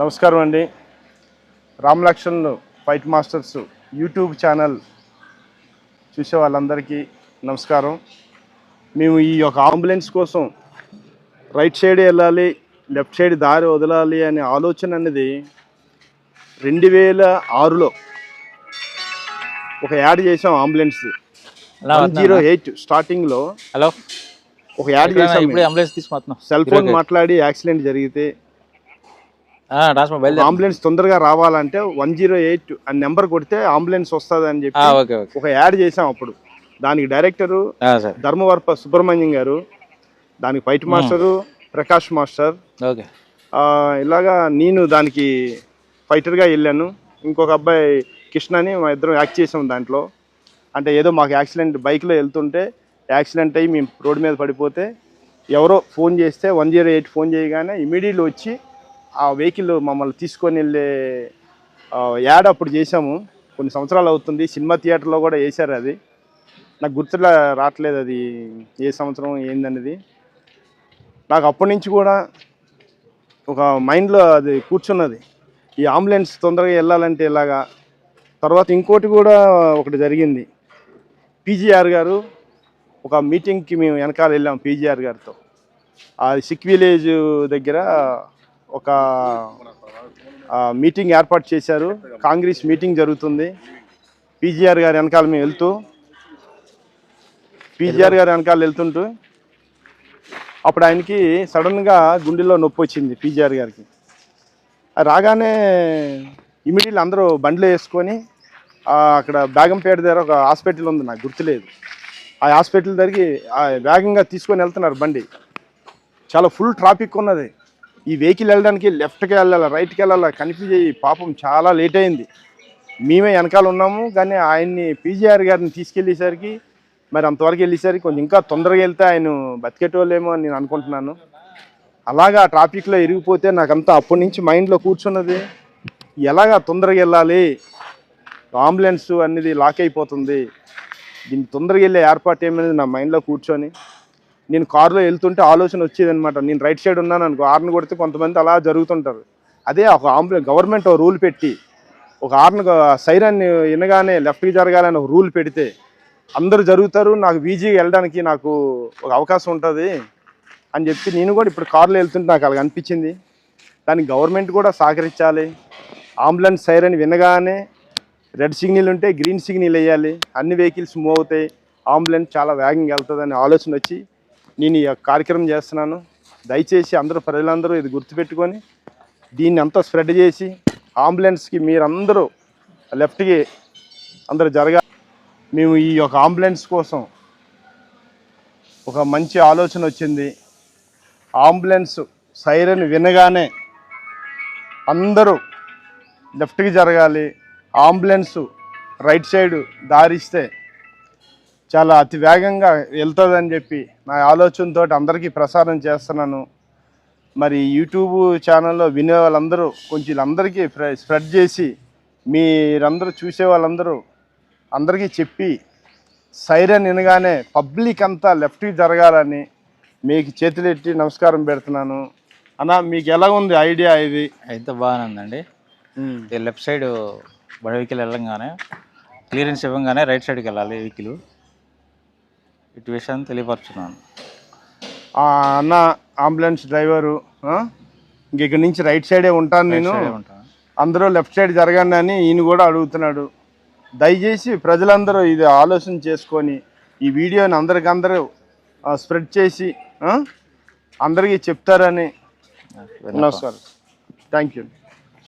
నమస్కారం అండి. Ram Laxman fight masters YouTube channel చూసే వాళ్ళందరికీ నమస్కారం. మేము ఈ యొక్క అంబులెన్స్ కోసం రైట్ సైడ్ వెళ్ళాలి లెఫ్ట్ సైడ్ దారి వదలాలి అనే ఆలోచన అనేది రెండు వేల ఆరులో ఒక యాడ్ చేసాం అంబులెన్స్. వన్ జీరో ఎయిట్ స్టార్టింగ్లో హలో? ఒక యాడ్ చేసాం అంబులెన్స్ సెల్ ఫోన్ మాట్లాడి యాక్సిడెంట్ జరిగితే అంబులెన్స్ తొందరగా రావాలంటే వన్ జీరో ఎయిట్ అని నెంబర్ కొడితే అంబులెన్స్ వస్తుంది అని చెప్పి ఒక యాడ్ చేసాం అప్పుడు. దానికి డైరెక్టరు ధర్మవరప సుబ్రహ్మణ్యం గారు దానికి ఫైట్ మాస్టరు ప్రకాష్ మాస్టర్. ఇలాగా నేను దానికి ఫైటర్గా వెళ్ళాను. ఇంకొక అబ్బాయి కృష్ణ అని మా ఇద్దరం యాక్ట్ చేసాం దాంట్లో. అంటే ఏదో మాకు యాక్సిడెంట్ బైక్లో వెళ్తుంటే యాక్సిడెంట్ అయ్యి మేము రోడ్డు మీద పడిపోతే ఎవరో ఫోన్ చేస్తే వన్ జీరో ఎయిట్ ఫోన్ చేయగానే ఇమీడియట్లీ వచ్చి ఆ వెహికల్ మమ్మల్ని తీసుకొని వెళ్ళే యాడ్ అప్పుడు చేసాము కొన్ని సంవత్సరాలు అవుతుంది. సినిమా థియేటర్లో కూడా వేశారు అది. నాకు గుర్తులా రావట్లేదు అది ఏ సంవత్సరం ఏందనేది. నాకు అప్పటి నుంచి కూడా ఒక మైండ్లో అది కూర్చున్నది. ఈ అంబులెన్స్ తొందరగా వెళ్ళాలంటే ఇలాగా తర్వాత ఇంకోటి కూడా ఒకటి జరిగింది. పీజీఆర్ గారు ఒక మీటింగ్కి మేము వెనకాల వెళ్ళాం పీజీఆర్ గారితో. ఆ సిక్ విలేజ్ దగ్గర ఒక మీటింగ్ ఏర్పాటు చేశారు. కాంగ్రెస్ మీటింగ్ జరుగుతుంది. పీజీఆర్ గారి వెనకాల మేము వెళ్తూ పీజీఆర్ గారి వెనకాల వెళ్తుంటూ అప్పుడు ఆయనకి సడన్గా గుండెలో నొప్పి వచ్చింది పీజీఆర్ గారికి. రాగానే ఇమీడియట్లీ అందరూ బండ్లు వేసుకొని అక్కడ బేగంపేట దగ్గర ఒక హాస్పిటల్ ఉంది నాకు గుర్తులేదు. ఆ హాస్పిటల్ దగ్గరికి ఆ, వేగంగా తీసుకొని వెళ్తున్నారు బండి. చాలా ఫుల్ ట్రాఫిక్ ఉన్నది. ఈ వెహికల్ వెళ్ళడానికి లెఫ్ట్కి వెళ్ళాలి రైట్కి వెళ్ళాలి కన్ఫ్యూజ్ అయ్యి పాపం చాలా లేట్ అయింది. మేమే వెనకాల ఉన్నాము కానీ ఆయన్ని పీజీఆర్ గారిని తీసుకెళ్ళేసరికి మరి అంతవరకు వెళ్ళేసరికి కొంచెం ఇంకా తొందరగా వెళ్తే ఆయన బతికేటోళ్ళేమో అని నేను అనుకుంటున్నాను. అలాగా ట్రాఫిక్లో ఇరిగిపోతే నాకంతా అప్పటి నుంచి మైండ్లో కూర్చున్నది ఎలాగా తొందరగా వెళ్ళాలి? అంబులెన్స్ అనేది లాక్ అయిపోతుంది. దీన్ని తొందరగా వెళ్ళే ఏర్పాటు ఏమనేది నా మైండ్లో కూర్చొని. నేను కారులో వెళ్తుంటే ఆలోచన వచ్చేది అనమాట నేను రైట్ సైడ్ ఉన్నాను అనుకో హార్న్ కొడితే కొంతమంది అలా జరుగుతుంటారు. అదే ఒక ఆంబులెన్స్ గవర్నమెంట్ ఒక రూల్ పెట్టి ఒక హార్న్ సైరన్ వినగానే లెఫ్ట్కి జరగాలని ఒక రూల్ పెడితే అందరూ జరుగుతారు నాకు వీజీకి వెళ్ళడానికి నాకు ఒక అవకాశం ఉంటుంది అని చెప్పి నేను కూడా ఇప్పుడు కారులో వెళ్తుంటే నాకు అలాగ అనిపించింది. దానికి గవర్నమెంట్ కూడా సహకరించాలి. అంబులెన్స్ సైరన్ వినగానే రెడ్ సిగ్నల్ ఉంటే గ్రీన్ సిగ్నల్ వేయాలి. అన్ని వెహికల్స్ మూవ్ అవుతాయి. అంబులెన్స్ చాలా వేగంగా వెళ్తుందని ఆలోచన వచ్చి నేను ఈ యొక్క కార్యక్రమం చేస్తున్నాను. దయచేసి అందరూ ప్రజలందరూ ఇది గుర్తుపెట్టుకొని దీన్ని అంతా స్ప్రెడ్ చేసి అంబులెన్స్కి మీరందరూ లెఫ్ట్కి అందరూ జరగా మేము ఈ యొక్క అంబులెన్స్ కోసం ఒక మంచి ఆలోచన వచ్చింది. అంబులెన్స్ సైరన్ వినగానే అందరూ లెఫ్ట్కి జరగాలి. అంబులెన్సు రైట్ సైడ్ దారిస్తే చాలా అతి వేగంగా వెళ్తుందని చెప్పి నా ఆలోచనతో అందరికీ ప్రసారం చేస్తున్నాను. మరి యూట్యూబ్ ఛానల్లో వినే వాళ్ళందరూ కొంచెం అందరికీ స్ప్రెడ్ చేసి మీరందరూ చూసే వాళ్ళందరూ అందరికీ చెప్పి సైరన్ వినగానే పబ్లిక్ అంతా లెఫ్ట్కి జరగాలని మీకు చేతులెట్టి నమస్కారం పెడుతున్నాను. అన్న మీకు ఎలా ఉంది ఐడియా ఇది? అయితే బాగానే ఉందండి. ఈ లెఫ్ట్ సైడ్ బడి వెహికల్ వెళ్ళంగానే క్లియరెన్స్ ఇవ్వగానే రైట్ సైడ్కి వెళ్ళాలి వెహికల్. ఇటు విషయాన్ని తెలియపరుచున్నాను అన్న అంబులెన్స్ డ్రైవరు? ఇంక ఇక్కడి నుంచి రైట్ సైడే ఉంటాను నేను. అందరూ లెఫ్ట్ సైడ్ జరగండి అని ఈయన కూడా అడుగుతున్నాడు. దయచేసి ప్రజలందరూ ఇది ఆలోచన చేసుకొని ఈ వీడియోని అందరికందరూ స్ప్రెడ్ చేసి? అందరికీ చెప్తారని నమస్కారం. Thank you.